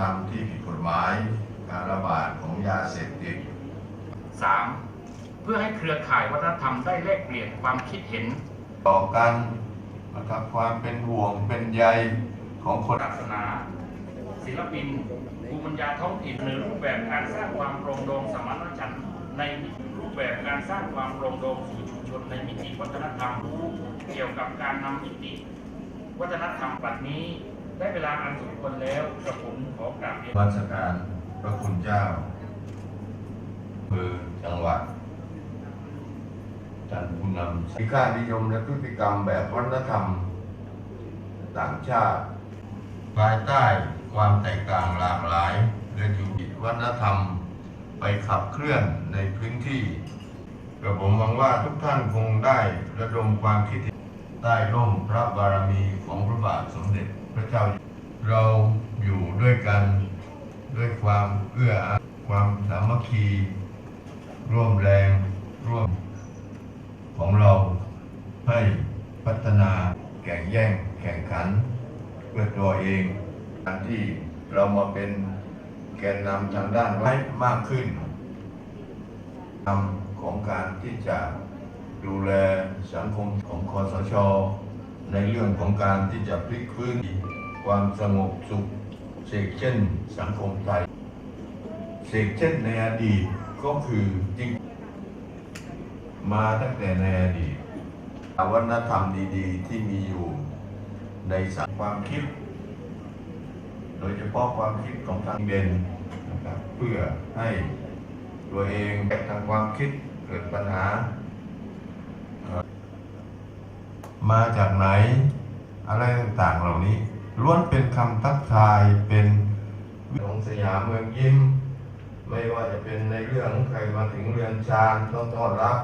ทำที่ผิดกฎหมายการระบาดของยาเสพติด 3. เพื่อให้เครือข่ายวัฒนธรรมได้แลกเปลี่ยนความคิดเห็น ต่อกันนะครับความเป็นห่วงเป็นใยของคนศาสนา ศิลปินภูมิปัญญาท้องถิ่นหรือรูปแบบการสร้างความปรองดองสมานฉันท์ในรูปแบบการสร้างความปรองดองสู่ชุมชนในมิติวัฒนธรรมรู้เกี่ยวกับการนำมิติ วัฒนธรรมบัดนี้ ได้เวลาอันสมควรแล้วกระผมขอกราบเรียนวัสการพระคุณเจ้าคือจังหวัดท่านผู้นำมีค่านิยมและพฤติกรรมแบบวัฒนธรรม ต่างชาติ ภายใต้ความแตกต่างหลากหลายและอยู่วัฒนธรรม ไปขับเคลื่อนในพื้นที่กระผมหวังว่าทุกท่านคงได้ระดมความคิด ใต้ร่มพระบารมีของพระบาทสมเด็จพระเจ้า เราอยู่ด้วยกันด้วยความเอื้อความสามัคคี ร่วมแรงร่วมของเราให้พัฒนาแข่งแย่งแข่งขัน เพื่อตัวเองการที่เรามาเป็นแกนนำทางด้านไว้มากขึ้นนำของการที่จะ ดูแลสังคมของคอสช ในเรื่องของการที่จะพลิกฟื้นความสงบสุขเสกเช่นสังคมไทยเสกเช่นในอดีตก็คือจริงมาตั้งแต่ในอดีตวัฒนธรรมดีๆ ที่มีอยู่ในสังความคิด โดยเฉพาะความคิดของทางเด่นนะครับเพื่อให้ตัวเองทางความคิดเกิดปัญหา มาจากไหน อะไรต่างๆเหล่านี้ล้วนเป็นคำทักทายเป็นของสยามเมืองยิ้ม ไม่ว่าจะเป็นในเรื่องของใครมาถึงเรือนชานต้องต้อนรับ